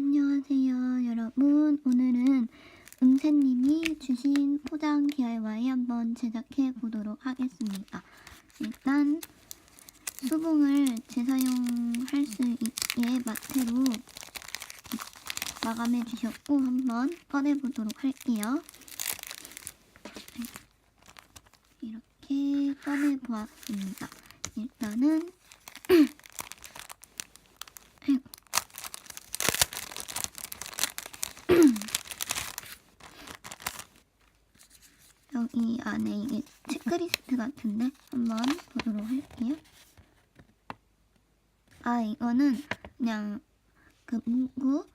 안녕하세요, 여러분. 오늘은 은세님이 주신 포장 DIY 한번 제작해 보도록 하겠습니다. 일단 수봉을 재사용할 수 있게 마테로 마감해 주셨고 한번 꺼내 보도록 할게요. 이렇게 꺼내 보았습니다. 일단은 여기 안에 이게 체크리스트 같은데 한번 보도록 할게요. 아 이거는 그냥 그 문구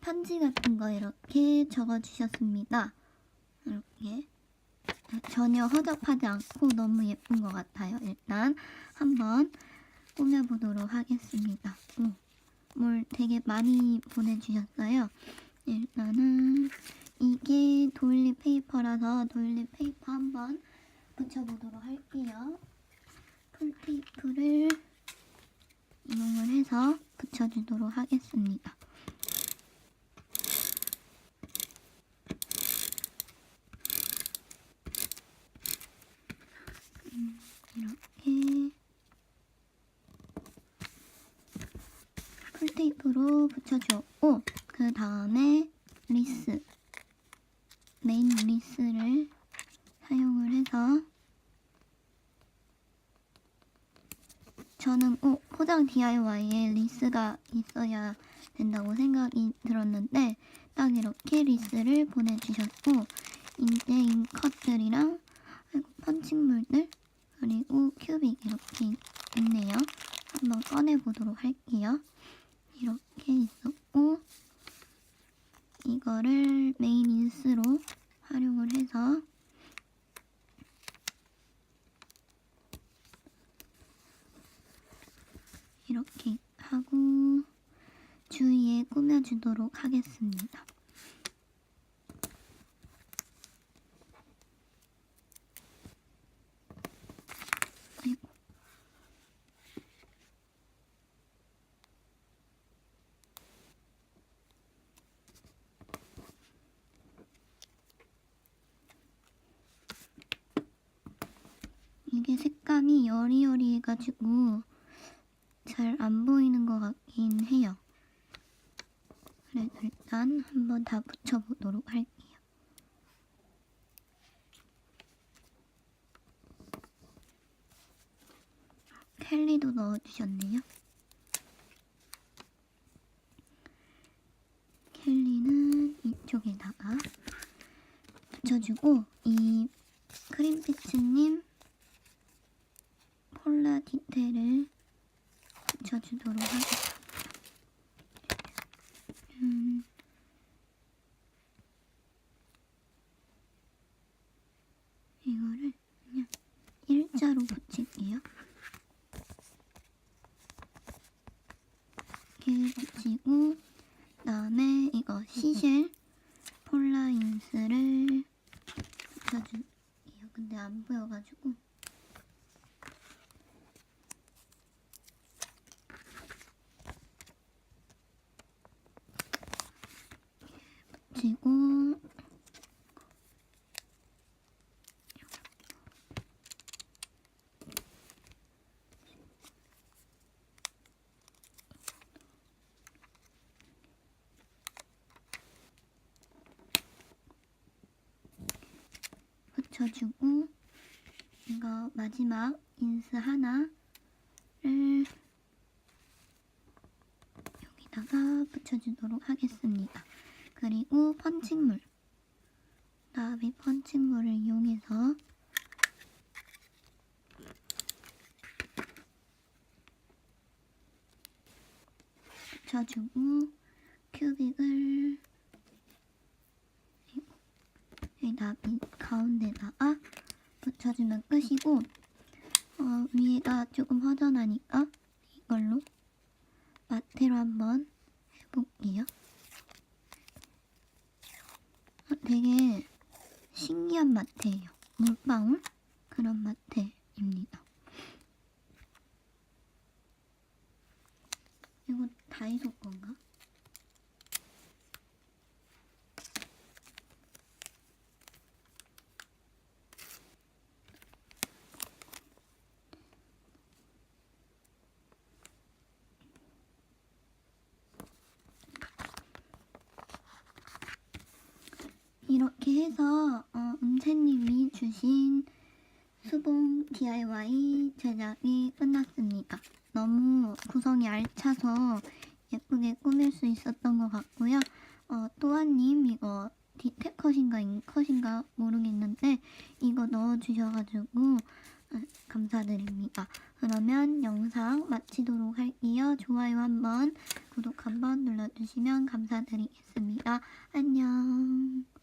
편지 같은 거 이렇게 적어 주셨습니다. 이렇게 전혀 허접하지 않고 너무 예쁜 것 같아요. 일단 한번 꾸며보도록 하겠습니다. 오, 뭘 되게 많이 보내주셨어요. 일단은 이게 도일리 페이퍼라서 도일리 페이퍼 한번 붙여보도록 할게요. 풀테이프를 이용을 해서 붙여주도록 하겠습니다. 음, 이렇게 풀테이프로 붙여주었고 그 다음에 리스 메인 리스를 사용을 해서 저는 꼭 포장 DIY에 리스가 있어야 된다고 생각이 들었는데 딱 이렇게 리스를 보내주셨고 인제 인 컷들이랑 아이고, 펀칭물들 그리고 큐빅 이렇게 있네요. 한번 꺼내보도록 할게요. 이렇게 있었고 이거를 메인 인스로 활용을 해서 이렇게 하고 주위에 꾸며주도록 하겠습니다. 이게 색감이 여리여리해가지고 잘 안 보이는 것 같긴 해요. 그래도 일단 한번 다 붙여보도록 할게요. 켈리도 넣어주셨네요. 켈리는 이쪽에다가 붙여주고 이 크림피츠님 폴라 디테일을 붙여주도록 하겠습니다. 음, 이거를 그냥 일자로 붙일게요. 이렇게 붙이고 그다음에 이거 시실 폴라인스를 붙여줄게요. 근데 안 보여가지고 붙여주고 이거 마지막 인스 하나를 여기다가 붙여주도록 하겠습니다. 그리고 펀칭물 나비 펀칭물을 이용해서 붙여주고 큐빅을 이 나비 가운데다가 붙여주면 끝이고 어, 위에가 조금 허전하니까 이걸로 마테로 한번 해볼게요. 어, 되게 신기한 마테예요. 물방울 그런 마테입니다. 이거 다이소 건가? 이렇게 해서 어, 은채님이 주신 수봉 DIY 제작이 끝났습니다. 너무 구성이 알차서 예쁘게 꾸밀 수 있었던 것 같고요. 어, 또한님 이거 디테 컷인가 인컷인가 모르겠는데 이거 넣어주셔가지고 어, 감사드립니다. 그러면 영상 마치도록 할게요. 좋아요 한번 구독 한번 눌러주시면 감사드리겠습니다. 안녕.